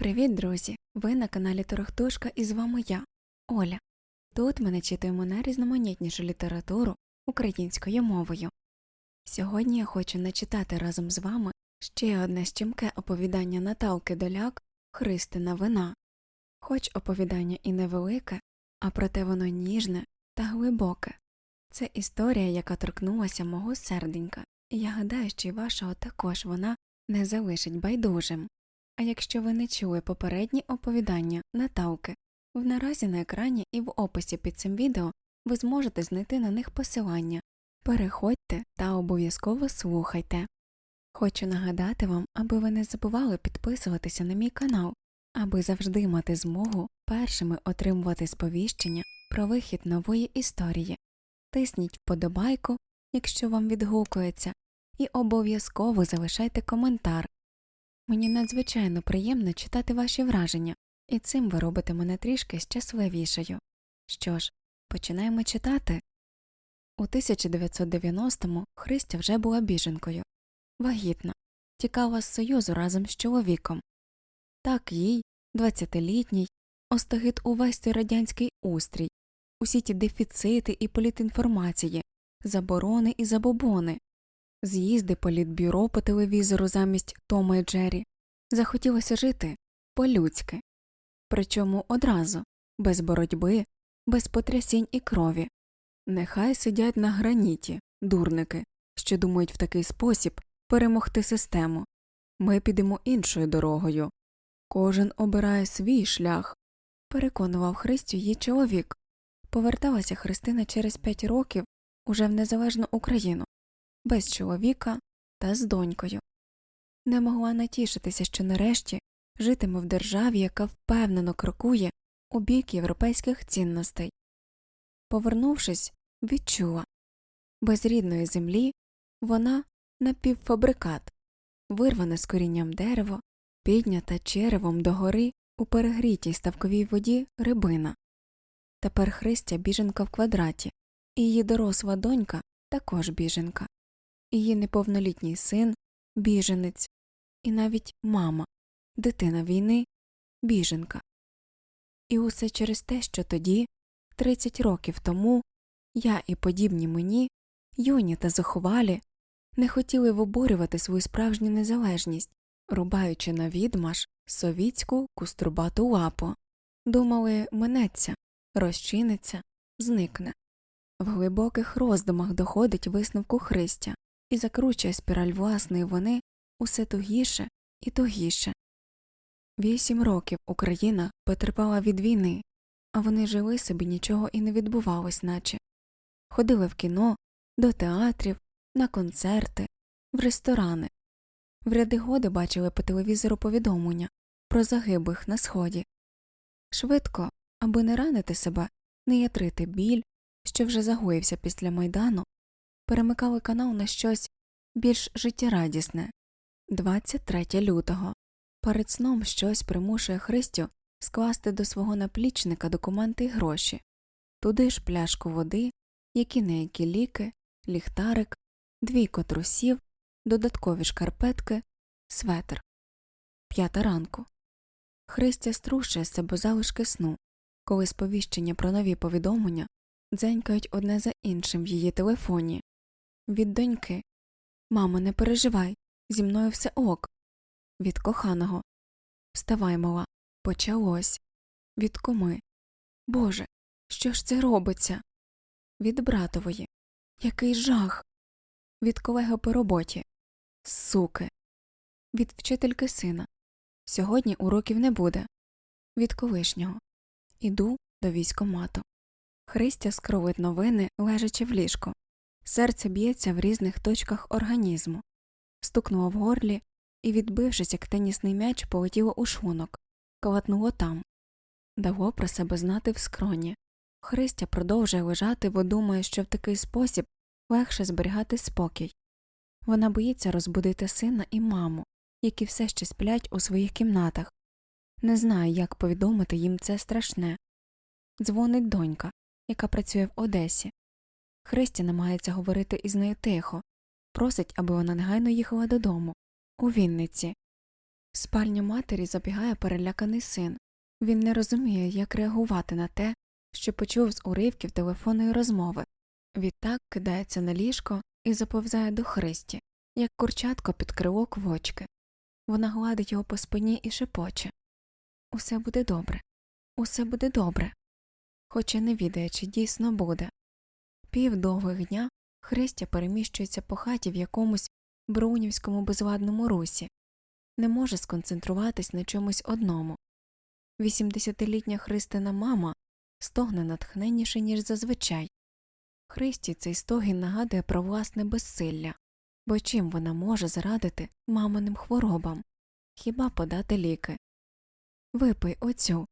Привіт, друзі! Ви на каналі Торохтушка і з вами я, Оля. Тут ми начитуємо найрізноманітнішу літературу українською мовою. Сьогодні я хочу начитати разом з вами ще одне щемке оповідання Наталки Доляк Христина вина. Хоч оповідання і невелике, а проте воно ніжне та глибоке. Це історія, яка торкнулася мого серденька, і я гадаю, що й вашого також вона не залишить байдужим. А якщо ви не чули попередні оповідання Наталки, в наразі на екрані і в описі під цим відео ви зможете знайти на них посилання. Переходьте та обов'язково слухайте. Хочу нагадати вам, аби ви не забували підписуватися на мій канал, аби завжди мати змогу першими отримувати сповіщення про вихід нової історії. Тисніть вподобайку, якщо вам відгукується, і обов'язково залишайте коментар. Мені надзвичайно приємно читати ваші враження, і цим ви робите мене трішки щасливішою. Що ж, починаємо читати. У 1990-му Христя вже була біженкою, вагітна, тікала з Союзу разом з чоловіком. Так їй, 20-літній, остогид увесь той радянський устрій, усі ті дефіцити і політінформації, заборони і забобони, з'їзди політбюро по телевізору замість Тома і Джері. Захотілося жити по-людськи, причому одразу, без боротьби, без потрясінь і крові. Нехай сидять на граніті, дурники, що думають в такий спосіб перемогти систему. Ми підемо іншою дорогою. Кожен обирає свій шлях, переконував Христю її чоловік. Поверталася Христина через п'ять років уже в незалежну Україну, без чоловіка та з донькою. Не могла натішитися, що нарешті житиме в державі, яка впевнено крокує у бік європейських цінностей. Повернувшись, відчула без рідної землі вона напівфабрикат, вирване з корінням дерево, піднята черевом догори у перегрітій ставковій воді рибина. Тепер Христя біженка в квадраті, і її доросла донька також біженка, її неповнолітній син біженець, і навіть мама, дитина війни, біженка. І усе через те, що тоді, 30 років тому, я і подібні мені, юні та заховалі, не хотіли виборювати свою справжню незалежність, рубаючи на відмаш совітську куструбату лапу, думали минеться, розчиниться, зникне. В глибоких роздумах доходить висновку Христя і закручує спіраль власної вони усе тугіше і тугіше. Вісім років Україна потерпала від війни, а вони жили собі нічого і не відбувалось, наче ходили в кіно, до театрів, на концерти, в ресторани. В ряди годи бачили по телевізору повідомлення про загиблих на сході. Швидко, аби не ранити себе, не ятрити біль, що вже загоївся після майдану, перемикали канал на щось більш життєрадісне. 23 лютого. Перед сном щось примушує Христю скласти до свого наплічника документи й гроші, туди ж пляшку води, які неякі ліки, ліхтарик, двійко трусів, додаткові шкарпетки, светр. П'ята ранку. Христя струшує з себе залишки сну, коли сповіщення про нові повідомлення дзенькають одне за іншим в її телефоні. Від доньки Мамо, не переживай, зі мною все ок. Від коханого. Вставай, мала. Почалось. Від куми. Боже, що ж це робиться? Від братової. Який жах. Від колеги по роботі. Суки. Від вчительки сина. Сьогодні уроків не буде. Від колишнього. Іду до військомату. Христя скровить новини, лежачи в ліжку. Серце б'ється в різних точках організму. Стукнуло в горлі і, відбившись, як тенісний м'яч, полетіло у шлунок, колотнуло там. Дало про себе знати в скроні. Христя продовжує лежати, бо думає, що в такий спосіб легше зберігати спокій. Вона боїться розбудити сина і маму, які все ще сплять у своїх кімнатах. Не знає, як повідомити їм це страшне. Дзвонить донька, яка працює в Одесі. Христя намагається говорити із нею тихо, просить, аби вона негайно їхала додому, у Вінниці. В спальню матері забігає переляканий син. Він не розуміє, як реагувати на те, що почув з уривків телефонної розмови. Відтак кидається на ліжко і заповзає до Христі, як курчатко під крило квочки. Вона гладить його по спині і шепоче Усе буде добре, усе буде добре. Хоча не відає, чи дійсно буде. Пів довгих дня Христя переміщується по хаті в якомусь брунівському безладному русі, не може сконцентруватись на чомусь одному. Вісімдесятилітня Христина мама стогне натхненніше, ніж зазвичай. Христі цей стогін нагадує про власне безсилля, бо чим вона може зарадити маминим хворобам? Хіба подати ліки? Випий оцю.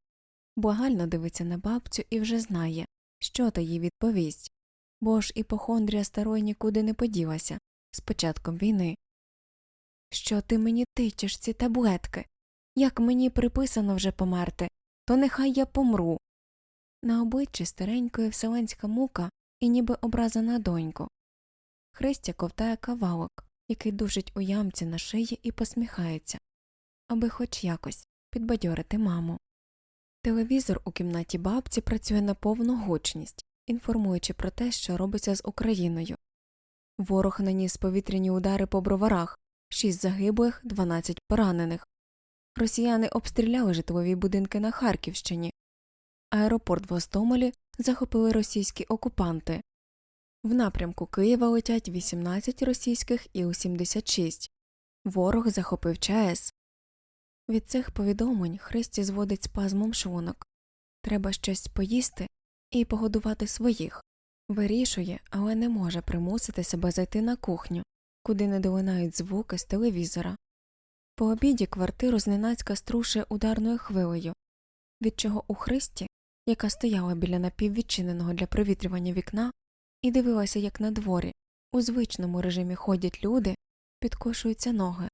Благально дивиться на бабцю і вже знає, що та їй відповість, бо ж іпохондрія старої нікуди не поділася з початком війни. Що ти мені тичеш ці таблетки? Як мені приписано вже померти, то нехай я помру. На обличчі старенької вселенська мука і ніби образа на доньку. Христя ковтає кавалок, який душить у ямці на шиї і посміхається, аби хоч якось підбадьорити маму. Телевізор у кімнаті бабці працює на повну гучність, інформуючи про те, що робиться з Україною. Ворог наніс повітряні удари по броварах, 6 загиблих, 12 поранених. Росіяни обстріляли житлові будинки на Харківщині. Аеропорт в Гостомелі захопили російські окупанти. В напрямку Києва летять 18 російських Іл-76. Ворог захопив ЧАЕС. Від цих повідомлень Христі зводить спазмом шлунок. Треба щось поїсти і погодувати своїх. Вирішує, але не може примусити себе зайти на кухню, куди не долинають звуки з телевізора. По обіді квартиру зненацька струшує ударною хвилею, від чого у Христі, яка стояла біля напіввідчиненого для провітрювання вікна, і дивилася, як на дворі, у звичному режимі ходять люди, підкошуються ноги.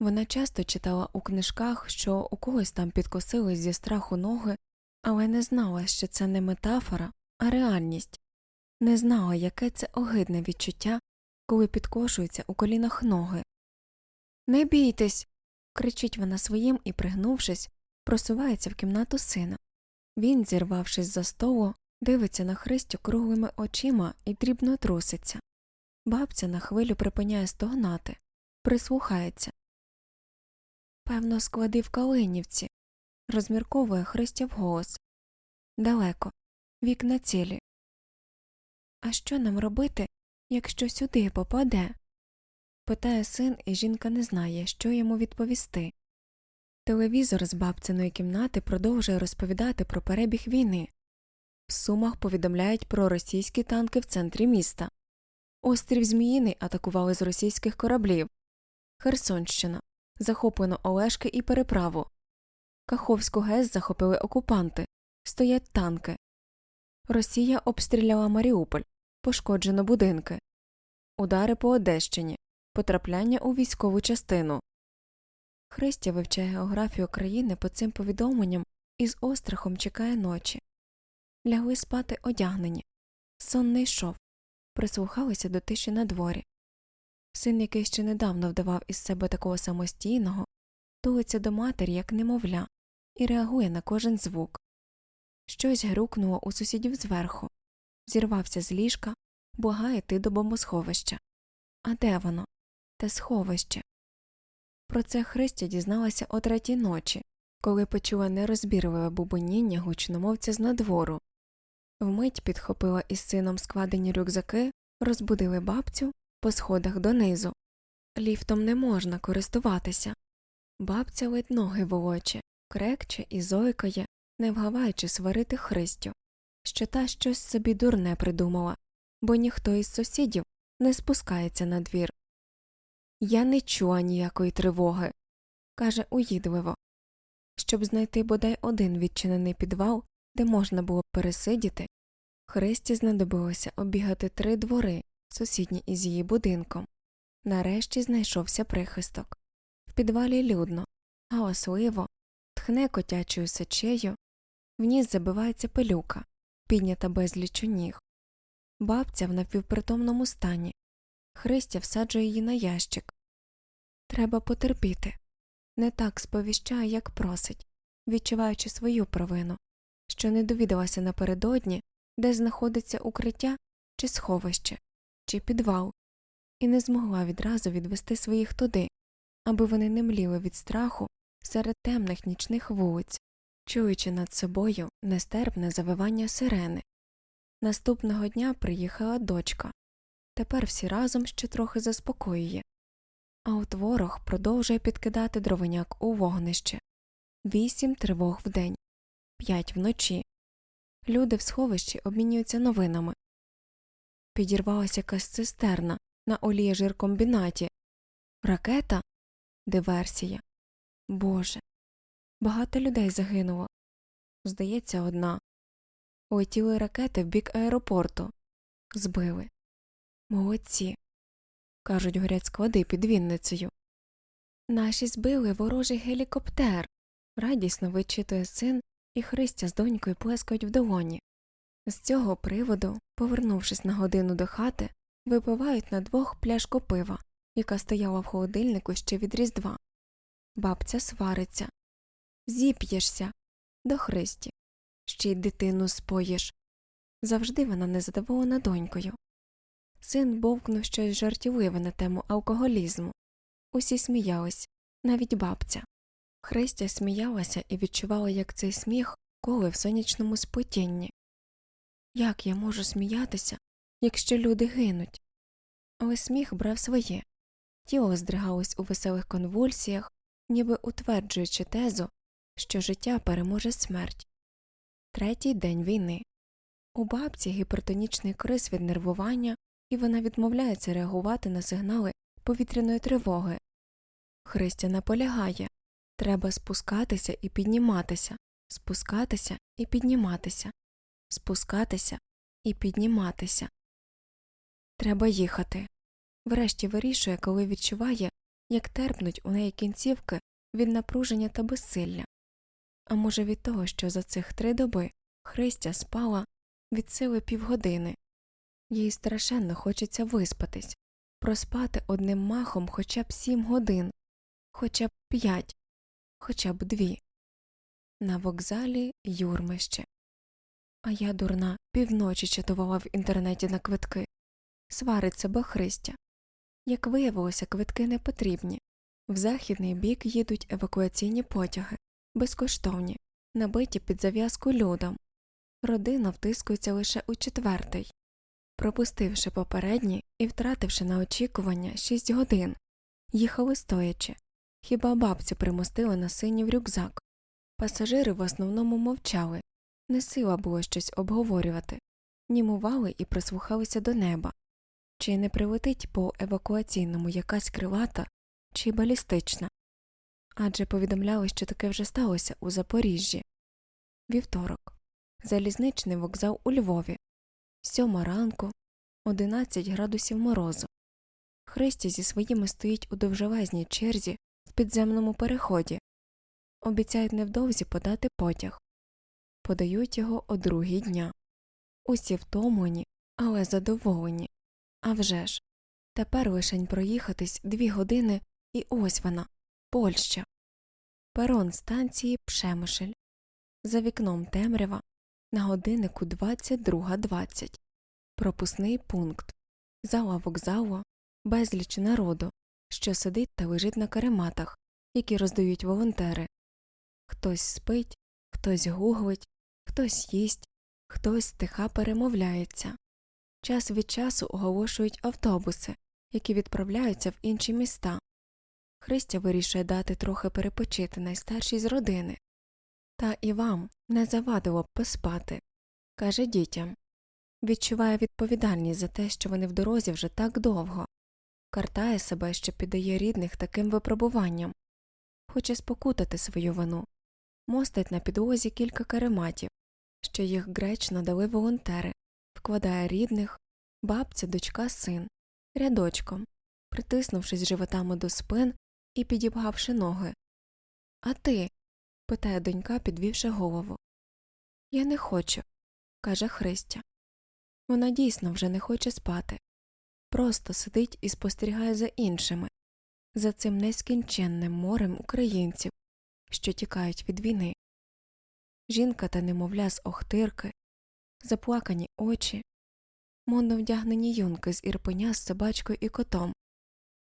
Вона часто читала у книжках, що у когось там підкосились зі страху ноги, але не знала, що це не метафора, а реальність, не знала, яке це огидне відчуття, коли підкошуються у колінах ноги. Не бійтесь. кричить вона своїм і, пригнувшись, просувається в кімнату сина. Він, зірвавшись за столу, дивиться на Христю круглими очима і дрібно труситься. Бабця на хвилю припиняє стогнати, прислухається. Певно, склади в Калинівці, розмірковує Христя вголос. Далеко, вікна цілі. А що нам робити, якщо сюди попаде? питає син, і жінка не знає, що йому відповісти. Телевізор з бабциної кімнати продовжує розповідати про перебіг війни. В Сумах повідомляють про російські танки в центрі міста. Острів Зміїний атакували з російських кораблів. Херсонщина. Захоплено Олешки і переправу. Каховську ГЕС захопили окупанти. Стоять танки. Росія обстріляла Маріуполь. Пошкоджено будинки. Удари по Одещині. Потрапляння у військову частину. Христя вивчає географію країни по цим повідомленням і з острахом чекає ночі. Лягли спати одягнені. Сон не йшов. Прислухалися до тиші на дворі. Син, який ще недавно вдавав із себе такого самостійного, тулиться до матері, як немовля, і реагує на кожен звук. Щось грукнуло у сусідів зверху, зірвався з ліжка, благає йти до бомбосховища. А де воно? Те сховище. Про це Христя дізналася о третій ночі, коли почула нерозбірливе бубоніння гучномовця з надвору. Вмить підхопила із сином складені рюкзаки, розбудили бабцю по сходах донизу. Ліфтом не можна користуватися. Бабця ледь ноги волоче, крекче і зойкає, не вгаваючи сварити Христю, що та щось собі дурне придумала, бо ніхто із сусідів не спускається на двір. Я не чула ніякої тривоги, каже уїдливо. Щоб знайти бодай один відчинений підвал, де можна було б пересидіти, Христі знадобилося обігати три двори, сусідні із її будинком. Нарешті знайшовся прихисток. В підвалі людно, галасливо, тхне котячою сечею, в ніс забивається пилюка, піднята безлічу ніг. Бабця в напівпритомному стані. Христя всаджує її на ящик. Треба потерпіти. не так сповіщає, як просить, відчуваючи свою провину, що не довідалася напередодні, де знаходиться укриття чи сховище, чи підвал, і не змогла відразу відвести своїх туди, аби вони не мліли від страху серед темних нічних вулиць, чуючи над собою нестерпне завивання сирени. Наступного дня приїхала дочка. Тепер всі разом ще трохи заспокоює. А от ворог продовжує підкидати дровиняк у вогнище вісім тривог вдень, п'ять вночі. Люди в сховищі обмінюються новинами. Підірвалася якась цистерна на олієжиркомбінаті. Ракета? Диверсія. Боже. Багато людей загинуло. Здається, одна. Летіли ракети в бік аеропорту. Збили. Молодці. Кажуть, горять склади під Вінницею. Наші збили ворожий гелікоптер. Радісно вичитує син, і Христя з донькою плескають в долоні. З цього приводу, повернувшись на годину до хати, випивають на двох пляшку пива, яка стояла в холодильнику ще від Різдва. Бабця свариться. Зіп'єшся. До Христі. Ще й дитину споїш. Завжди вона незадоволена донькою. Син бовкнув щось жартівливе на тему алкоголізму. Усі сміялись, навіть бабця. Христя сміялася і відчувала, як цей сміх коле в сонячному сплетінні. Як я можу сміятися, якщо люди гинуть? Але сміх брав своє. Тіло здригалось у веселих конвульсіях, ніби утверджуючи тезу, що життя переможе смерть. Третій день війни. У бабці гіпертонічний криз від нервування, і вона відмовляється реагувати на сигнали повітряної тривоги. Христя наполягає треба спускатися і підніматися, спускатися і підніматися, спускатися і підніматися. Треба їхати. Врешті вирішує, коли відчуває, як терпнуть у неї кінцівки від напруження та безсилля. А може від того, що за цих три доби Христя спала від сили півгодини. Їй страшенно хочеться виспатись, проспати одним махом хоча б сім годин, хоча б п'ять, хоча б дві. На вокзалі юрмище. А я, дурна, півночі чатувала в інтернеті на квитки. Сварить себе Христя. Як виявилося, квитки не потрібні. В західний бік їдуть евакуаційні потяги, безкоштовні, набиті під зав'язку людом. Родина втискується лише у четвертий. Пропустивши попередні і втративши на очікування шість годин, їхали стоячи. Хіба бабцю примостили на синів рюкзак. Пасажири в основному мовчали, не сила було щось обговорювати, німували і прислухалися до неба. Чи не прилетить по евакуаційному якась крилата чи балістична? Адже повідомляли, що таке вже сталося у Запоріжжі. Вівторок. Залізничний вокзал у Львові. Сьома ранку, 11 градусів морозу. Христя зі своїми стоїть у довжелезній черзі в підземному переході. Обіцяють невдовзі подати потяг. Подають його о другій дня. Усі втомлені, але задоволені. А вже ж, тепер лишень проїхатись дві години, і ось вона Польща. Перон станції Пшемишель. За вікном темрява на годиннику 22.20. Пропускний пункт. Зала вокзалу, безліч народу, що сидить та лежить на карематах, які роздають волонтери. Хтось спить, хтось гуглить, хтось їсть, хтось стиха перемовляється. Час від часу оголошують автобуси, які відправляються в інші міста. Христя вирішує дати трохи перепочити найстаршій з родини. Та і вам не завадило б поспати, каже дітям. Відчуває відповідальність за те, що вони в дорозі вже так довго, картає себе, що піддає рідних таким випробуванням, хоче спокутати свою вину, мостить на підлозі кілька карематів, що їх гречно дали волонтери, вкладає рідних, бабця, дочка, син, рядочком, притиснувшись животами до спин і підібгавши ноги. А ти? питає донька, підвівши голову. Я не хочу, каже Христя. Вона дійсно вже не хоче спати. Просто сидить і спостерігає за іншими, за цим нескінченним морем українців, що тікають від війни. Жінка та немовля з охтирки, заплакані очі, модно вдягнені юнки з ірпеня з собачкою і котом,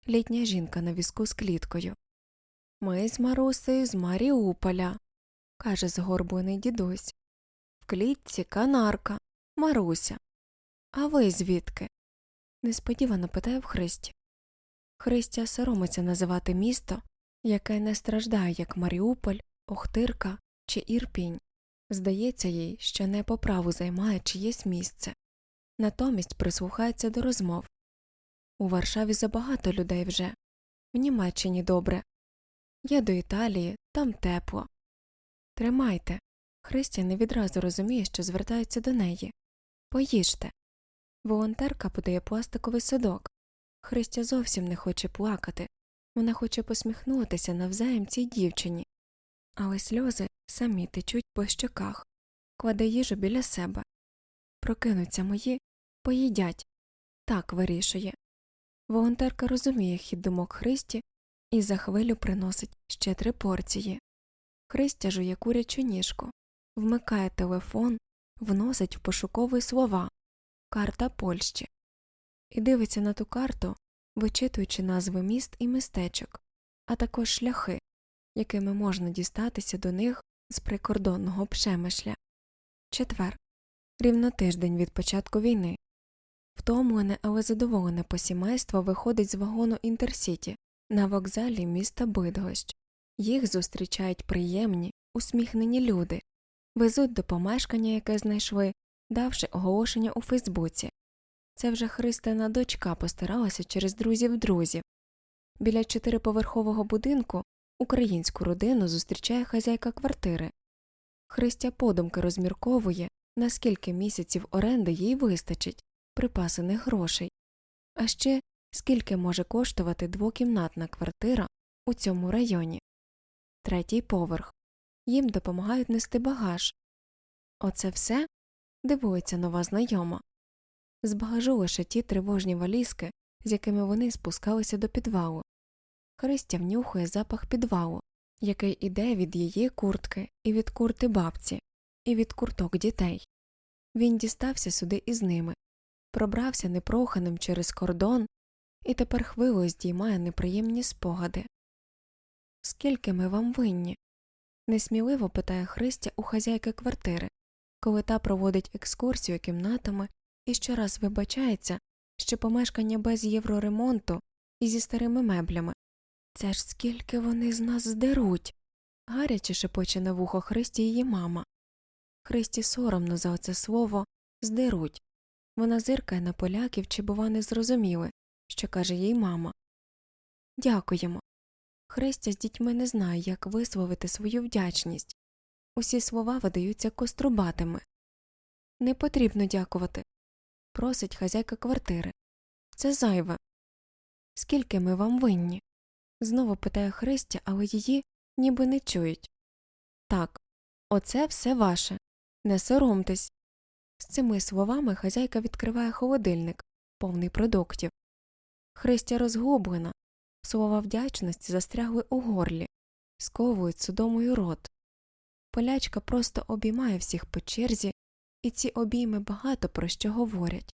літня жінка на візку з кліткою. Ми з Марусею з Маріуполя, каже згорблений дідусь. В клітці канарка, Маруся. А ви звідки? несподівано питає в Христі. Христя соромиться називати місто, яке не страждає, як Маріуполь, Охтирка чи Ірпінь. Здається їй, що не по праву займає чиєсь місце. Натомість прислухається до розмов. У Варшаві забагато людей вже, в Німеччині добре. Я до Італії, там тепло. Тримайте. Христя не відразу розуміє, що звертаються до неї. Поїжте. Волонтерка подає пластиковий садок. Христя зовсім не хоче плакати. Вона хоче посміхнутися навзаєм цій дівчині. Але сльози самі течуть по щоках, кладе їжу біля себе. Прокинуться мої, поїдять. Так вирішує. Волонтерка розуміє хід думок Христі і за хвилю приносить ще три порції. Христя жує курячу ніжку, вмикає телефон, вносить в пошукові слова карта Польщі і дивиться на ту карту, вичитуючи назви міст і містечок, а також шляхи, якими можна дістатися до них з прикордонного Пшемишля. Четвер. Рівно тиждень від початку війни. Втомлене, але задоволене посімейство виходить з вагону Інтерсіті на вокзалі міста Бидгощ. Їх зустрічають приємні, усміхнені люди, везуть до помешкання, яке знайшли, давши оголошення у Фейсбуці. Це вже Христина дочка постаралася через друзів друзів. Біля чотириповерхового будинку українську родину зустрічає хазяйка квартири. Христя подумки розмірковує, наскільки місяців оренди їй вистачить припасених грошей, а ще скільки може коштувати двокімнатна квартира у цьому районі. Третій поверх. Їм допомагають нести багаж. Оце все дивується нова знайома. З багажу лише ті тривожні валізки, з якими вони спускалися до підвалу. Христя внюхує запах підвалу, який іде від її куртки і від курти бабці, і від курток дітей. Він дістався сюди із ними, пробрався непроханим через кордон і тепер хвилою здіймає неприємні спогади. Скільки ми вам винні? несміливо питає Христя у хазяйки квартири, коли та проводить екскурсію кімнатами і щораз вибачається, що помешкання без євроремонту і зі старими меблями. Це ж скільки вони з нас здеруть. гаряче шепоче на вухо Христі її мама. Христі соромно за оце слово здеруть. Вона зиркає на поляків, чи, бува, не зрозуміли, що каже їй мама. Дякуємо. Христя з дітьми не знає, як висловити свою вдячність. Усі слова видаються кострубатими. Не потрібно дякувати. Просить хазяйка квартири. Це зайве. Скільки ми вам винні? Знову питає Христя, але її ніби не чують. Так, оце все ваше. Не соромтесь. З цими словами хазяйка відкриває холодильник, повний продуктів. Христя розгублена. Слова вдячності застрягли у горлі, сковують судомою рот. Полячка просто обіймає всіх по черзі, і ці обійми багато про що говорять.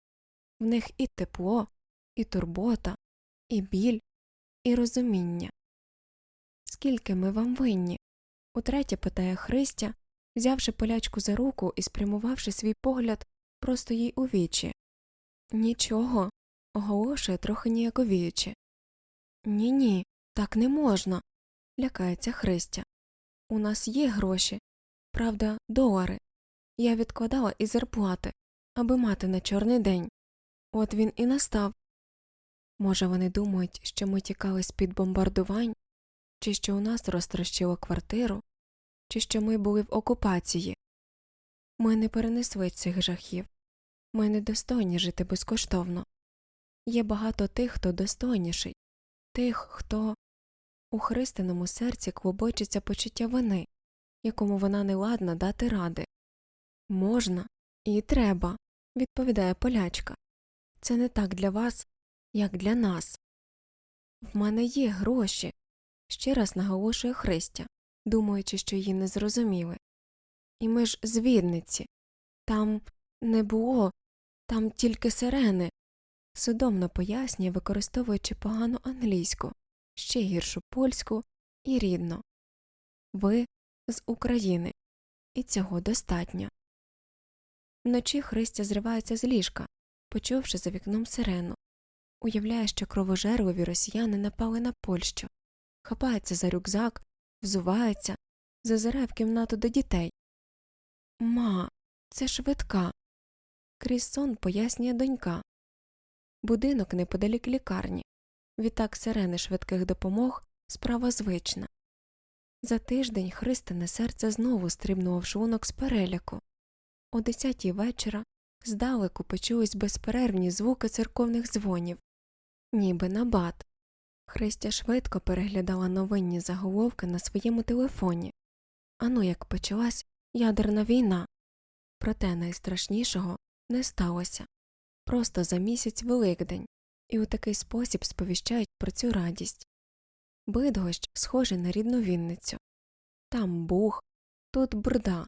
В них і тепло, і турбота, і біль, і розуміння. Скільки ми вам винні? утретє питає Христя, взявши полячку за руку і спрямувавши свій погляд просто їй у вічі. Нічого, оголошує трохи ніяковіючи. Ні, ні, так не можна. лякається Христя. У нас є гроші, правда, долари. Я відкладала із зарплати, аби мати на чорний день. От він і настав. Може, вони думають, що ми тікали з під бомбардувань, чи що у нас розтрощило квартиру, чи що ми були в окупації. Ми не перенесли цих жахів. Ми не достойні жити безкоштовно. Є багато тих, хто достойніший, тих, хто у Христиному серці клубочиться почуття вини, якому вона не ладна дати ради. Можна і треба, відповідає полячка. Це не так для вас, як для нас. В мене є гроші, ще раз наголошує Христя, думаючи, що її не зрозуміли. І ми ж з Вінниці. Там не було, там тільки сирени. Судомно пояснює, використовуючи погану англійську, ще гіршу польську і рідно. Ви з України, і цього достатньо. Вночі Христя зривається з ліжка, почувши за вікном сирену. Уявляє, що кровожерливі росіяни напали на Польщу, хапається за рюкзак, взувається, зазирає в кімнату до дітей. Ма, це швидка. Крізь сон пояснює донька. Будинок неподалік лікарні. Відтак сирени швидких допомог справа звична. За тиждень Христине серце знову стрибнуло в шлунок з переляку. О десятій вечора здалеку почулись безперервні звуки церковних дзвонів, ніби набат. Христя швидко переглядала новинні заголовки на своєму телефоні. Ану, як почалась ядерна війна. Проте найстрашнішого не сталося. Просто за місяць Великдень, і у такий спосіб сповіщають про цю радість. Бидгощ схожий на рідну Вінницю. Там бух, тут брда,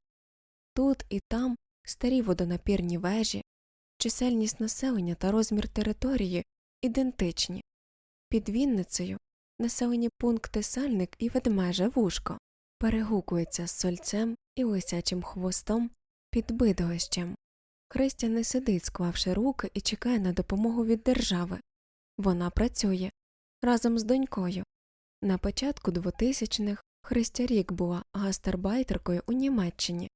тут і там старі водонапірні вежі, чисельність населення та розмір території ідентичні. Під Вінницею населені пункти Сальник і Ведмеже Вушко перегукуються з сольцем і лисячим хвостом під Бидгощем. Христя не сидить, склавши руки, і чекає на допомогу від держави. Вона працює разом з донькою. На початку 2000-х Христя рік була гастарбайтеркою у Німеччині.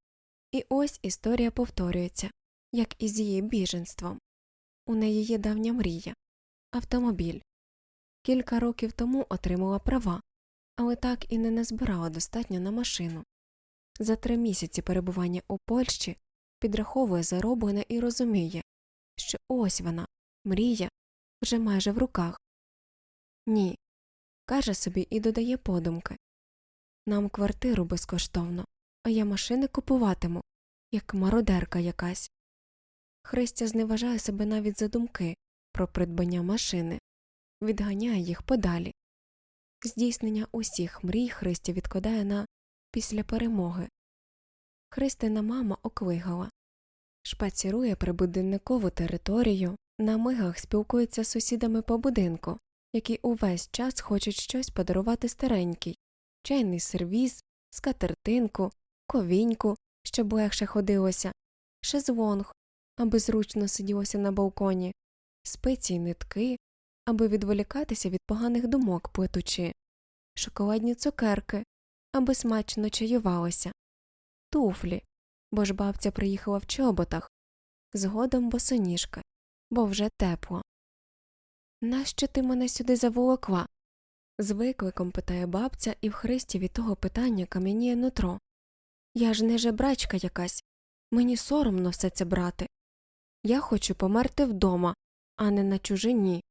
І ось історія повторюється, як і з її біженством. У неї є давня мрія автомобіль. Кілька років тому отримала права, але так і не назбирала достатньо на машину. За три місяці перебування у Польщі підраховує зароблене і розуміє, що ось вона, мрія, вже майже в руках. Ні, каже собі і додає подумки нам квартиру безкоштовно, а я машини купуватиму, як мародерка якась. Христя зневажає себе навіть за думки про придбання машини, відганяє їх подалі. Здійснення усіх мрій Христя відкладає на після перемоги. Христина мама оклигала, шпацірує прибудинникову територію, на мигах спілкується з сусідами по будинку, які увесь час хочуть щось подарувати старенький чайний сервіз, скатертинку, ковіньку, щоб легше ходилося, шезлонг, аби зручно сиділося на балконі, спиці й нитки, аби відволікатися від поганих думок плетучи, шоколадні цукерки, аби смачно чаювалося, туфлі, бо ж бабця приїхала в чоботах, згодом босоніжки, бо вже тепло. Нащо ти мене сюди заволокла? з викликом питає бабця, і в христі від того питання кам'яніє нутро. Я ж не жебрачка якась, мені соромно все це брати. Я хочу померти вдома, а не на чужині.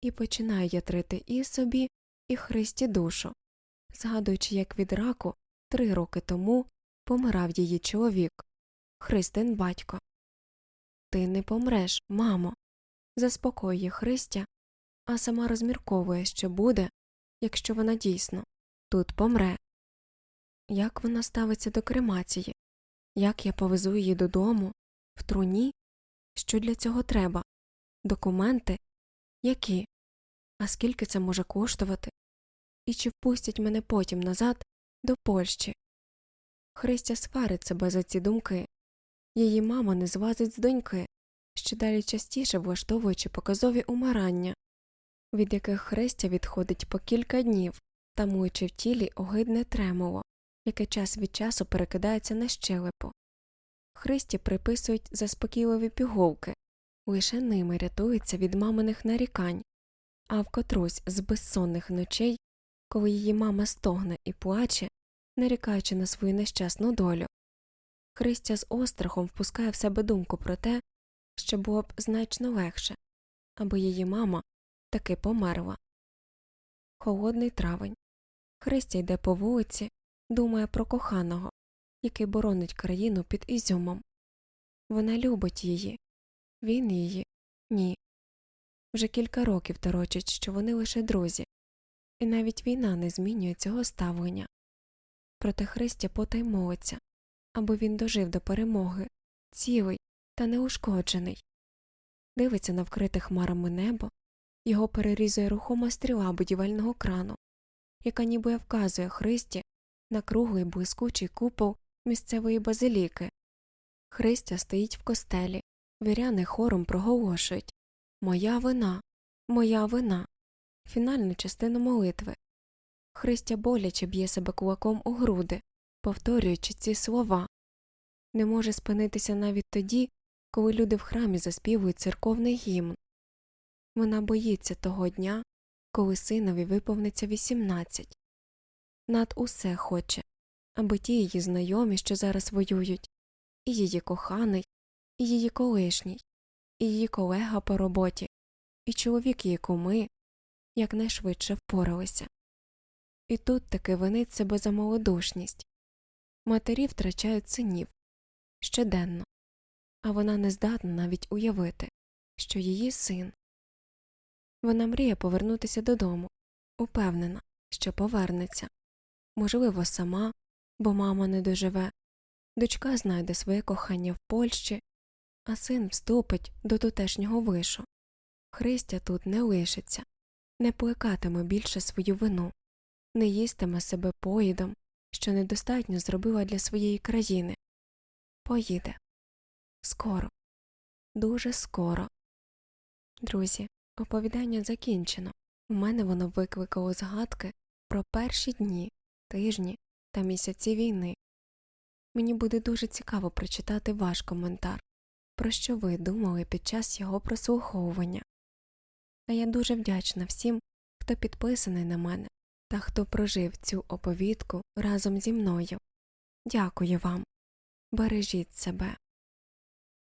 І починає ятрити і собі, і Христі душу, згадуючи, як від раку три роки тому помирав її чоловік, Христин батько. Ти не помреш, мамо, заспокоює Христя, а сама розмірковує, що буде, якщо вона дійсно тут помре. Як вона ставиться до кремації? Як я повезу її додому, в труні? Що для цього треба? Документи? Які? А скільки це може коштувати? І чи впустять мене потім назад до Польщі? Христя сварить себе за ці думки. Її мама не злазить з доньки, що далі частіше влаштовуючи показові умирання, від яких Христя відходить по кілька днів, тамуючи в тілі огидне тремоло, яке час від часу перекидається на щелепу. Христі приписують заспокійливі пігулки, лише ними рятується від маминих нарікань, а в котрусь з безсонних ночей, коли її мама стогне і плаче, нарікаючи на свою нещасну долю. Христя з острахом впускає в себе думку про те, що було б значно легше, аби її мама таки померла. Холодний травень. Христя йде по вулиці, думає про коханого, який боронить країну під Ізюмом. Вона любить її, він її ні. Вже кілька років торочить, що вони лише друзі, і навіть війна не змінює цього ставлення. Проте Христя потай молиться, аби він дожив до перемоги, цілий та неушкоджений. Дивиться на вкрите хмарами небо, його перерізує рухома стріла будівельного крану, яка ніби вказує Христі на круглий блискучий купол місцевої базиліки. Христя стоїть в костелі, віряни хором проголошують Моя вина, моя вина, фінальну частину молитви. Христя боляче б'є себе кулаком у груди, повторюючи ці слова. Не може спинитися навіть тоді, коли люди в храмі заспівують церковний гімн. Вона боїться того дня, коли синові виповниться 18. Над усе хоче, аби ті її знайомі, що зараз воюють, і її коханий, і її колишній, і її колега по роботі, і чоловік її куми якнайшвидше впоралися. І тут таки винить себе за малодушність. Матері втрачають синів щоденно, а вона не здатна навіть уявити, що її син. Вона мріє повернутися додому, упевнена, що повернеться, можливо, сама, бо мама не доживе, дочка знайде своє кохання в Польщі, а син вступить до тутешнього вишу. Христя тут не лишиться, не плекатиме більше свою вину, не їстиме себе поїдом, що недостатньо зробила для своєї країни. Поїде. Скоро, дуже скоро. Друзі, оповідання закінчено. У мене воно викликало згадки про перші дні, тижні та місяці війни. Мені буде дуже цікаво прочитати ваш коментар, про що ви думали під час його прослуховування. А я дуже вдячна всім, хто підписаний на мене та хто прожив цю оповідку разом зі мною. Дякую вам. Бережіть себе.